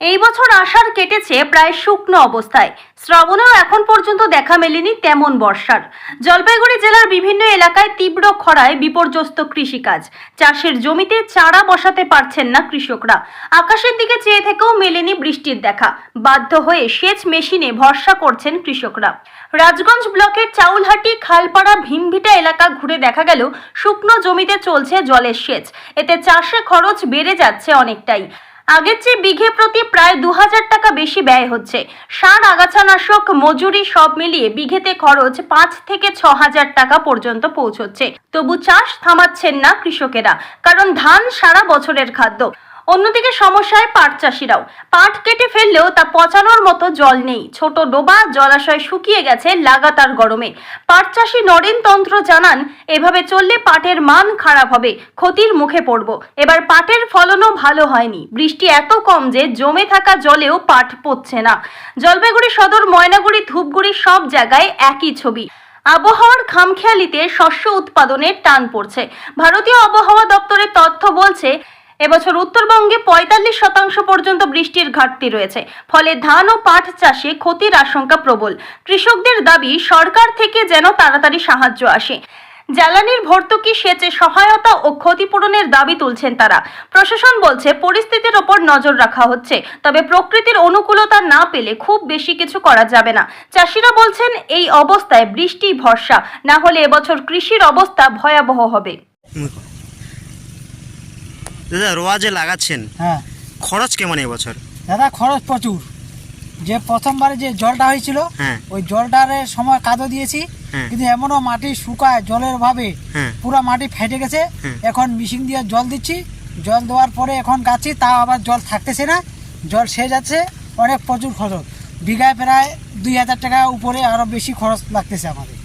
এই বছর আষাঢ় কেটেছে প্রায় শুকনো অবস্থায়। শ্রাবণেও এখন পর্যন্ত দেখা মেলেনি তেমন বর্ষার। জলপাইগুড়ি জেলার বিভিন্ন এলাকায় তীব্র খরায় বিপর্যস্ত কৃষিকাজ। চাষের জমিতে চারা বসাতে পারছেন না কৃষকরা। আকাশের দিকে চেয়ে থেকেও মেলেনি বৃষ্টির দেখা। বাধ্য হয়ে সেচ মেশিনে ভরসা করছেন কৃষকরা। রাজগঞ্জ ব্লকের চাউলহাটি, খালপাড়া, ভীমভিটা এলাকা ঘুরে দেখা গেল, শুকনো জমিতে চলছে জলের সেচ। এতে চাষে খরচ বেড়ে যাচ্ছে অনেকটাই। আগের চেয়ে বিঘে প্রতি প্রায় দু হাজার টাকা বেশি ব্যয় হচ্ছে। সার আগাছানাশক, মজুরি সব মিলিয়ে বিঘেতে খরচ পাঁচ থেকে ছ হাজার টাকা পর্যন্ত পৌঁছচ্ছে। তবু চাষ থামাচ্ছেন না কৃষকেরা, কারণ ধান সারা বছরের খাদ্য। অন্যদিকে সমস্যায় পাট চাষিরাও। পাট কেটে ফেললেও তা পচানোর মতো জল নেই। ছোট ডোবা জলাশয় শুকিয়ে গেছে লাগাতার গরমে। পাট চাষি নরেন তন্ত্র জানান, এভাবে চললে পাটের মান খারাপ হবে, ক্ষতির মুখে পড়ব। এবার পাটের ফলনও ভালো হয়নি। বৃষ্টি এত কম যে জমে থাকা জলেও পাট পড়ছে না। জলপাইগুড়ি সদর, ময়নাগুড়ি, ধূপগুড়ি সব জায়গায় একই ছবি। আবহাওয়ার খামখেয়ালিতে শস্য উৎপাদনের টান পড়ছে। ভারতীয় আবহাওয়া দপ্তরের তথ্য বলছে এবছর উত্তরবঙ্গে পঁয়তাল্লিশ শতাংশ পর্যন্ত বৃষ্টির ঘাটতি রয়েছে। ফলে ধান ও পাট চাষে ক্ষতির আশঙ্কা প্রবল। কৃষকদের দাবি, সরকার থেকে যেন তাড়াতাড়ি সাহায্য আসে। জ্বালানির ভর্তুকি সেচে সহায়তা ও ক্ষতিপূরণের দাবি তুলছেন তারা। প্রশাসন বলছে, পরিস্থিতির ওপর নজর রাখা হচ্ছে। তবে প্রকৃতির অনুকূলতা না পেলে খুব বেশি কিছু করা যাবে না। চাষিরা বলছেন, এই অবস্থায় বৃষ্টি ভরসা। না হলে এবছর কৃষির অবস্থা ভয়াবহ হবে। দাদা রোয়া যে লাগাচ্ছেন। হ্যাঁ। খরচ কেমন এবছর? দাদা খরচ প্রচুর। যে প্রথমবারে যে জলটা হয়েছিল হ্যাঁ। ওই জলটার সময় কাদো দিয়েছি হ্যাঁ। কিন্তু এমনও মাটি শুকায় জলের অভাবে হ্যাঁ। পুরো মাটি ফেটে গেছে। এখন মেশিন দিয়ে জল দিচ্ছি। জল দেওয়ার পরে এখন গাছি তাও আবার জল থাকতেছে না। জল সে যাচ্ছে অনেক প্রচুর খরচ। বিঘায় প্রায় দুই হাজার টাকা উপরে আরও বেশি খরচ লাগতেছে আমাদের।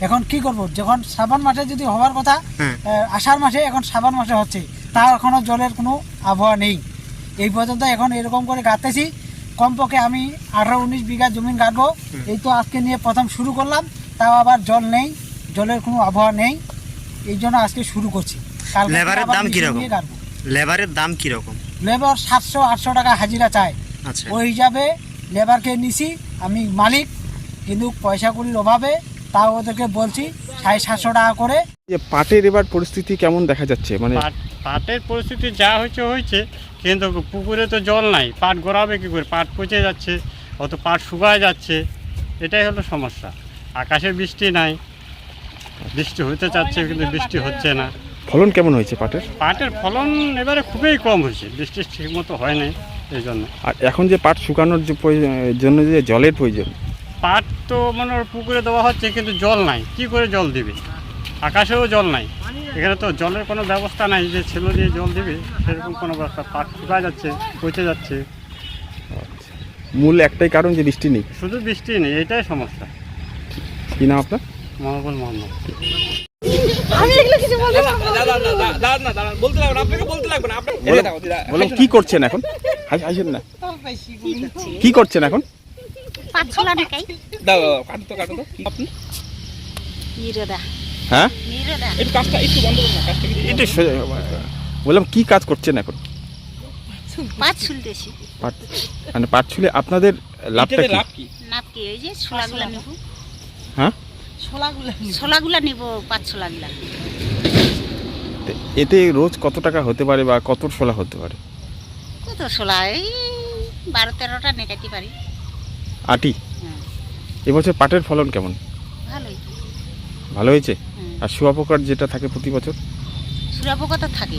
এখন কি করব? যখন শ্রাবণ মাসে যদি হওয়ার কথা। আহ, আষাঢ় মাসে এখন শ্রাবণ মাসে হচ্ছে। তাও এখনও জলের কোনো আবহাওয়া নেই। এই পর্যন্ত এখন এরকম করে গাঁতেছি। কমপক্ষে আমি আঠারো উনিশ বিঘা জমি গাঁটবো এই তো আজকে নিয়ে প্রথম শুরু করলাম। তাও আবার জল নেই জলের কোনো আবহাওয়া নেই। এই জন্য আজকে শুরু করছি। লেবারের দাম কীরকম? লেবারের দাম কীরকম? লেবার সাতশো আটশো টাকা হাজিরা চায় আচ্ছা। ওই হিসাবে লেবারকে নিছি। আমি মালিক কিন্তু পয়সা কড়ির অভাবে তাও ওদেরকে বলছি সাড়ে সাতশো টাকা করে। যে পাটের এবার পরিস্থিতি কেমন দেখা যাচ্ছে? মানে পাট পাটের পরিস্থিতি যা হয়েছে হয়েছে কিন্তু পুকুরে তো জল নাই। পাট গড়াবে কী করে? পাট পচে যাচ্ছে অত পাট শুকায় যাচ্ছে। এটাই হলো সমস্যা। আকাশে বৃষ্টি নাই। বৃষ্টি হতে চাচ্ছে কিন্তু বৃষ্টি হচ্ছে না। ফলন কেমন হয়েছে পাটের? পাটের ফলন এবারে খুবই কম হয়েছে। বৃষ্টি ঠিক মতো হয় নাই এই জন্য। আর এখন যে পাট শুকানোর যে প্রয়োজন- জন্য যে জলের প্রয়োজন পাট তো মনে হয় পুকুরে দেওয়া হচ্ছে কিন্তু জল নাই কি করে জল দিবে আকাশেও জল নাই এখানে তো জলের কোনো ব্যবস্থা নাই যে ছেলে দিয়ে জল দিবে সেরকম কোনো ব্যবস্থা পাট শুকায় যাচ্ছে পচে যাচ্ছে মূল একটাই কারণ যে বৃষ্টি নেই শুধু বৃষ্টি নেই এটাই সমস্যা কি নাম আপনার মহাবুল মোহাম্মদ বললাম কি করছেন এখন হাস- হাসেন না কি করছেন এখন পাঁচশোলা ঢাকাই নিরোদা হ্যাঁ? নিরোদা একটু সোজা- বললাম কি কাজ করছেন এখন? পাঁচ শুনতেছি পাট মানে পাট ছুলে আপনাদের লাভটা কি? নাপ কি? ওই যে ছোলাগুলা নিব। হ্যাঁ? ছোলাগুলা নিব। পাঁচ ছোলাগুলা। তো এতে রোজ কত টাকা হতে পারে বা কত শোলা হতে পারে? কত ছোলা? এই বারো তেরোটা নেটাইতে পারি। আটি? হ্যাঁ। এবছর পাটের ফলন কেমন? ভালোই। ভালো হয়েছে? আর আর শুয়াপোকার যেটা থাকে প্রতি বছর? সুরাপোকা তো থাকে